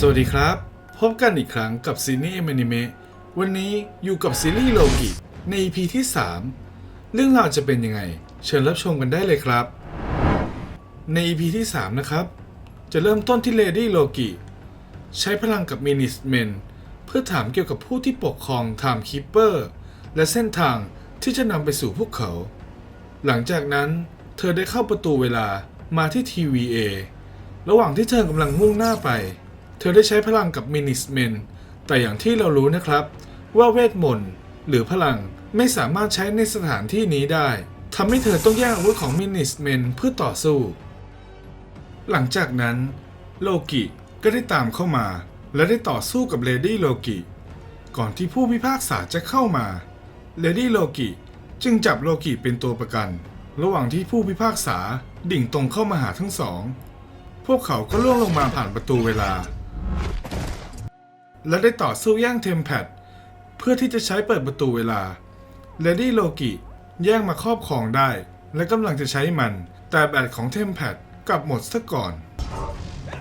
สวัสดีครับ พบกันอีกครั้งกับซีนี่อนิเมะวันนี้อยู่กับซีรีส์โลกิใน EP ที่ 3 เรื่องราวจะเป็นยังไง เชิญรับชมกันได้เลยครับ ใน EP ที่ 3 นะครับ จะเริ่มต้นที่เลดี้โลกิใช้พลังกับมินิสเมนเพื่อถามเกี่ยวกับผู้ที่ปกครองไทม์คิปเปอร์และเส้นทางที่จะนำไปสู่พวกเขา หลังจากนั้นเธอได้เข้าประตูเวลามาที่ TVA ระหว่างที่เธอกำลังมุ่งหน้าไป เธอได้ใช้พลังกับมินิสเมนแต่อย่างที่เรารู้นะครับ ว่าเวทมนต์หรือพลังไม่สามารถใช้ในสถานที่นี้ได้ทำให้เธอต้องแย่งอาวุธของมินิสเมนเพื่อต่อสู้ หลังจากนั้นโลกิก็ได้ตามเข้ามา และได้ต่อสู้กับเลดี้โลกิก่อนที่ผู้พิพากษาจะเข้ามาเลดี้โลกิจึงจับโลกิเป็นตัวประกัน ระหว่างที่ผู้พิพากษาดิ่งตรงเข้ามาหาทั้งสอง พวกเขาก็ล่วงลงมาผ่านประตูเวลา และได้ต่อสู้แย่งเทมแพดเพื่อที่จะใช้เปิดประตูเวลาเลดี้โลกิแย่งมาครอบครองได้ และกำลังจะใช้มัน แต่แบตของเทมแพดกลับหมดซะก่อน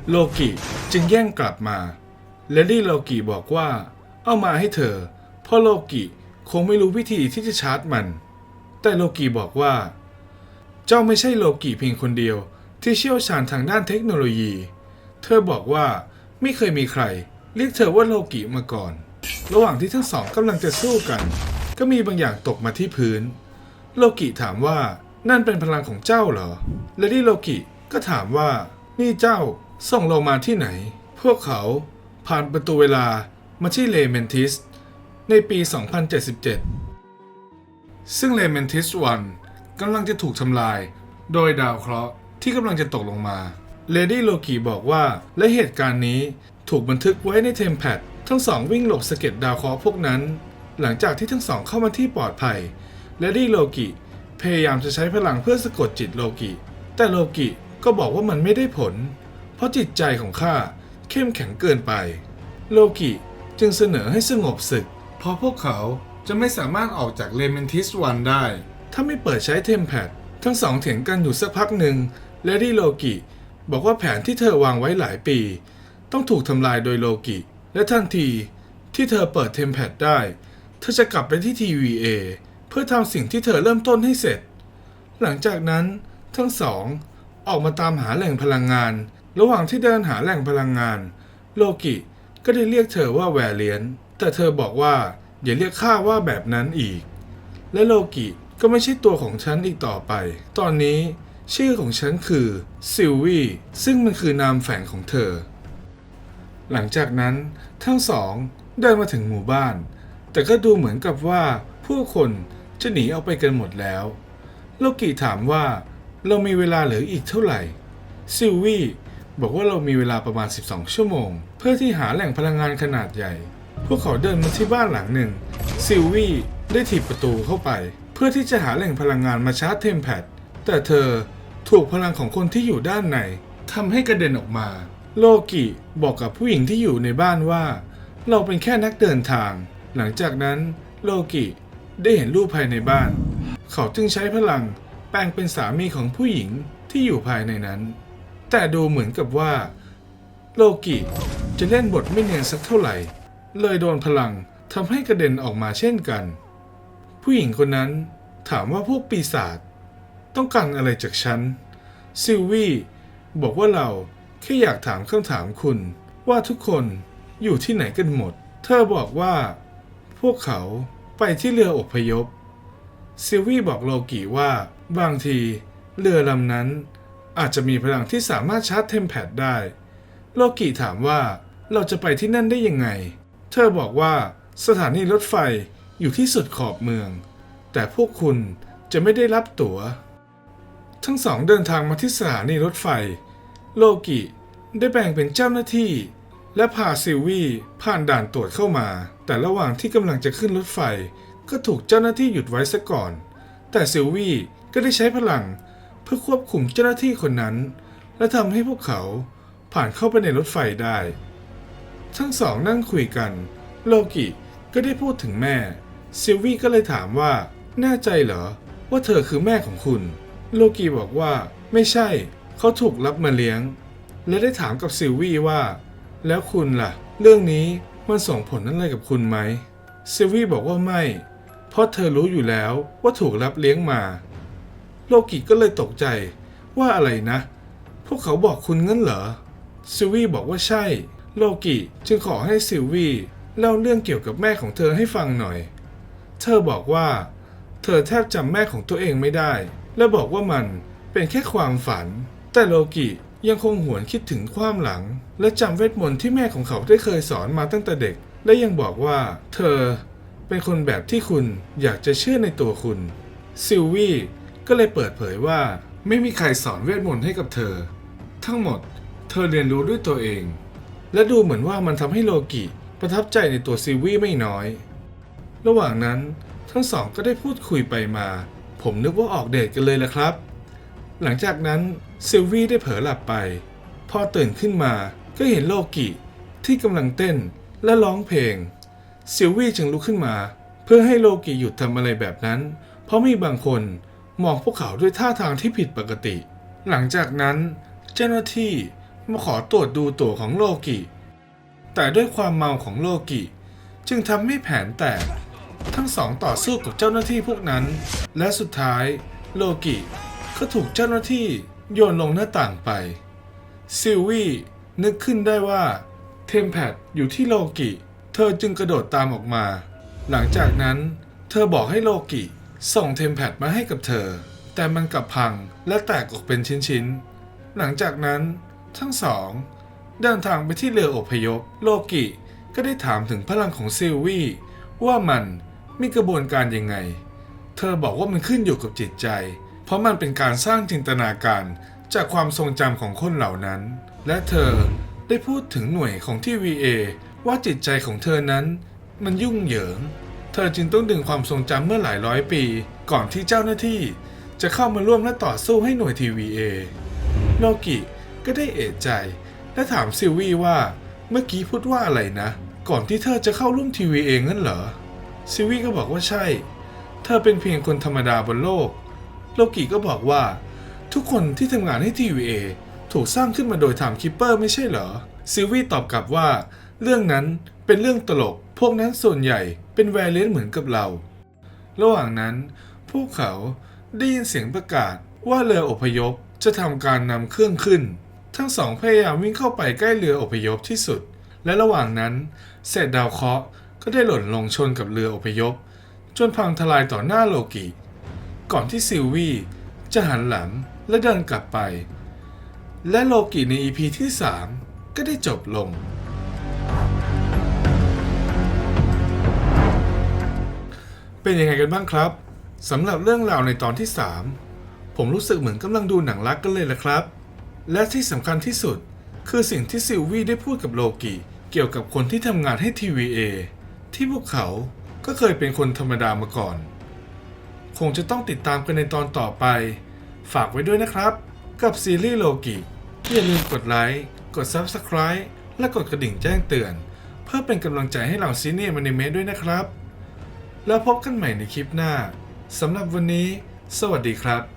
โลกิจึงแย่งกลับมาเลดี้โลกิบอกว่า เอามาให้เธอ เพราะโลกิคงไม่รู้วิธีที่จะชาร์จมัน แต่โลกิบอกว่า เจ้าไม่ใช่โลกิเพียงคนเดียวที่เชี่ยวชาญทางด้านเทคโนโลยี เธอบอกว่าไม่เคยมีใคร เรียกเธอว่าโลกิมาก่อน ระหว่างที่ทั้งสองกำลังจะสู้กัน ก็มีบางอย่างตกมาที่พื้น โลกิถามว่านั่นเป็นพลังของเจ้าเหรอเลดี้โลกิก็ถามว่า นี่เจ้าส่งเรามาที่ไหน พวกเขาผ่านประตูเวลามาที่เลเมนทิส ในปี 2077 ซึ่งเลเมนทิสวันกำลังจะถูกทำลาย โดยดาวเคราะห์ที่กำลังจะตกลงมา เลดี้โลกิบอกว่าและเหตุการณ์นี้ ถูกบันทึกไว้ในเทมแพดทั้งสองวิ่งหลบสะเก็ดดาวเคราะห์พวกนั้น หลังจากที่ทั้งสองเข้ามาที่ปลอดภัยเลดี้โลกิ พยายามจะใช้พลังเพื่อสะกดจิตโลกิ แต่โลกิก็บอกว่ามันไม่ได้ผล เพราะจิตใจของข้าเข้มแข็งเกินไป โลกิจึงเสนอให้สงบศึก เพราะพวกเขาจะไม่สามารถออกจากเลเมนทิสวันได้ ถ้าไม่เปิดใช้เทมแพดทั้งสองเถียงกันอยู่สักพักหนึ่งเลดี้โลกิ บอกว่าแผนที่เธอวางไว้หลายปี ต้องถูกทำลายโดยโลกิ และทันทีที่เธอเปิดเทมแพดได้ เธอจะกลับไปที่ TVA เพื่อทำสิ่งที่เธอเริ่มต้นให้เสร็จ หลังจากนั้นทั้งสองออกมาตามหาแหล่งพลังงาน ระหว่างที่เดินหาแหล่งพลังงาน โลกิก็ได้เรียกเธอว่าแวเลียน แต่เธอบอกว่าอย่าเรียกข้าว่าแบบนั้นอีก และโลกิก็ไม่ใช่ตัวของฉันอีกต่อไป ตอนนี้ชื่อของฉันคือซิลวีซึ่งมันคือนามแฝงของเธอ หลังจากนั้นทั้งสองเดินมาถึงหมู่บ้าน แต่ก็ดูเหมือนกับว่าผู้คนจะหนีออกไปกันหมดแล้ว โลกิถามว่าเรามีเวลาเหลืออีกเท่าไหร่ ซิลวี่บอกว่าเรามีเวลาประมาณ 12 ชั่วโมง เพื่อที่หาแหล่งพลังงานขนาดใหญ่ พวกเขาเดินมาที่บ้านหลังหนึ่ง ซิลวี่ได้ถีบประตูเข้าไป เพื่อที่จะหาแหล่งพลังงานมาชาร์จเทมแพดแต่เธอถูกพลังของคนที่อยู่ด้านในทำให้กระเด็นออกมา โลกิบอกกับผู้หญิงที่อยู่ในบ้านว่า เราเป็นแค่นักเดินทาง หลังจากนั้นโลกิได้เห็นรูปภายในบ้าน เขาจึงใช้พลังแปลงเป็นสามีของผู้หญิงที่อยู่ภายในนั้น แต่ดูเหมือนกับว่า โลกิจะเล่นบทไม่เนียนสักเท่าไหร่ เลยโดนพลังทำให้กระเด็นออกมาเช่นกัน ผู้หญิงคนนั้นถามว่าพวกปีศาจต้องการอะไรจากฉันซิลวี่บอกว่าเรา แค่อยากถามคำถามคุณว่าทุกคนอยู่ที่ไหนกันหมด เธอบอกว่า พวกเขาไปที่เรืออพยพ ซิลวี่บอกโลกิว่า บางที เรือลำนั้น อาจจะมีพลังที่สามารถชาร์จเทมแพดได้ โลกิถามว่าเราจะไปที่นั่นได้ยังไง เธอบอกว่าสถานีรถไฟอยู่ที่สุดขอบเมือง แต่พวกคุณจะไม่ได้รับตั๋ว ทั้งสองเดินทางมาที่สถานีรถไฟ โลกิได้แบ่งเป็นเจ้าหน้าที่ และพาซิลวี่ผ่านด่านตรวจเข้ามา แต่ระหว่างที่กำลังจะขึ้นรถไฟ ก็ถูกเจ้าหน้าที่หยุดไว้ซะก่อน แต่ซิลวี่ก็ได้ใช้พลังเพื่อควบคุมเจ้าหน้าที่คนนั้น และทำให้พวกเขาผ่านเข้าไปในรถไฟได้ ทั้งสองนั่งคุยกัน โลกิก็ได้พูดถึงแม่ ซิลวี่ก็เลยถามว่า แน่ใจเหรอ ว่าเธอคือแม่ของคุณ โลกิบอกว่าไม่ใช่ เขาถูกรับมาเลี้ยง และได้ถามกับซิลวี่ว่า แล้วคุณล่ะ เรื่องนี้มันส่งผลอะไรกับคุณไหมซิลวี่บอกว่าไม่ เพราะเธอรู้อยู่แล้วว่าถูกรับเลี้ยงมา โลกิก็เลยตกใจว่าอะไรนะ พวกเขาบอกคุณงั้นเหรอซิลวี่บอกว่าใช่ โลกิจึงขอให้ซิลวี่เล่าเรื่องเกี่ยวกับแม่ของเธอให้ฟังหน่อย เธอบอกว่า เธอแทบจำแม่ของตัวเองไม่ได้ และบอกว่ามันเป็นแค่ความฝัน แต่โลกิยังคงหวนคิดถึงความหลัง และจำเวทมนต์ที่แม่ของเขาได้เคยสอนมาตั้งแต่เด็ก และยังบอกว่า เธอ เป็นคนแบบที่คุณอยากจะเชื่อในตัวคุณ ซิลวี่ก็เลยเปิดเผยว่า ไม่มีใครสอนเวทมนต์ให้กับเธอ ทั้งหมด เธอเรียนรู้ด้วยตัวเอง และดูเหมือนว่ามันทำให้โลกิประทับใจในตัวซิลวี่ไม่น้อย ระหว่างนั้นทั้งสองก็ได้พูดคุยไปมา ผมนึกว่าออกเดทกันเลยละครับ หลังจากนั้น ซิลวี่ได้เผลอหลับไป พอตื่นขึ้นมาก็เห็นโลกิที่กำลังเต้นและร้องเพลงซิลวี่จึงลุกขึ้นมา เพื่อให้โลกิหยุดทำอะไรแบบนั้น เพราะมีบางคนมองพวกเขาด้วยท่าทางที่ผิดปกติ หลังจากนั้นเจ้าหน้าที่มาขอตรวจดูตั๋วของโลกิ แต่ด้วยความเมาของโลกิ จึงทำให้แผนแตก ทั้งสองต่อสู้กับเจ้าหน้าที่พวกนั้น และสุดท้ายโลกิก็ถูกเจ้าหน้าที่ โยนลงหน้าต่างไป ซิลวี่นึกขึ้นได้ว่าเทมแพดอยู่ที่โลกิ เธอจึงกระโดดตามออกมา หลังจากนั้น เธอบอกให้โลกิส่งเทมแพดมาให้กับเธอ แต่มันกลับพังและแตกออกเป็นชิ้นๆ หลังจากนั้นทั้งสอง เดินทางไปที่เรืออพยพ โลกิก็ได้ถามถึงพลังของซิลวี่ว่ามันมีกระบวนการยังไง เธอบอกว่ามันขึ้นอยู่กับจิตใจ เพราะมันเป็นการสร้างจินตนาการจากความทรงจำของคนเหล่านั้น และเธอได้พูดถึงหน่วยของที่ VA ว่าจิตใจของเธอนั้นมันยุ่งเหยิง เธอจึงต้องดึงความทรงจำเมื่อหลายร้อยปี ก่อนที่เจ้าหน้าที่ จะเข้ามาร่วมและต่อสู้ให้หน่วย TVA โลกิก็ได้เอะใจ และถามซิลวี่ว่าเมื่อกี้พูดว่าอะไรนะ ก่อนที่เธอจะเข้าร่วม TVA งั้นเหรอซิลวี่ก็บอกว่าใช่ เธอเป็นเพียงคนธรรมดาบนโลก โลกิก็บอกว่า ทุกคนที่ทำงานให้ TVA ถูกสร้างขึ้นมาโดยไทม์คิปเปอร์ไม่ใช่เหรอ ซิลวี่ตอบกลับว่า เรื่องนั้นเป็นเรื่องตลก พวกนั้นส่วนใหญ่เป็นแวร์เลนเหมือนกับเรา ระหว่างนั้น พวกเขาได้ยินเสียงประกาศว่าเรืออพยพจะทำการนำเครื่องขึ้น ทั้งสองพยายามวิ่งเข้าไปใกล้เรืออพยพที่สุด และระหว่างนั้นเศษดาวเคราะห์ก็ได้หล่นลงชนกับเรืออพยพ จนพังทลายต่อหน้าโลกิ ก่อนที่ซิลวี่จะหันหลังและเดินกลับไป และโลกิใน EP ที่ 3 ก็ได้จบลง เป็นยังไงกันบ้างครับสำหรับเรื่องราวในตอนที่ 3 ผมรู้สึกเหมือนกำลังดูหนังรักกันเลยละครับ และที่สำคัญที่สุดคือสิ่งที่ซิลวี่ได้พูดกับโลกิเกี่ยวกับคนที่ทำงานให้ TVA ที่พวกเขาก็เคยเป็นคนธรรมดามาก่อน คงจะต้องติดตามกันในตอนต่อไป ฝากไว้ด้วยนะครับ กับซีรีส์โลกิอย่าลืมกดไลค์ กด Subscribe และกดกระดิ่งแจ้งเตือน เพื่อเป็นกำลังใจให้เหล่าซีเนียมันในเมด้วยนะครับ แล้วพบกันใหม่ในคลิปหน้าสำหรับวันนี้ สวัสดีครับ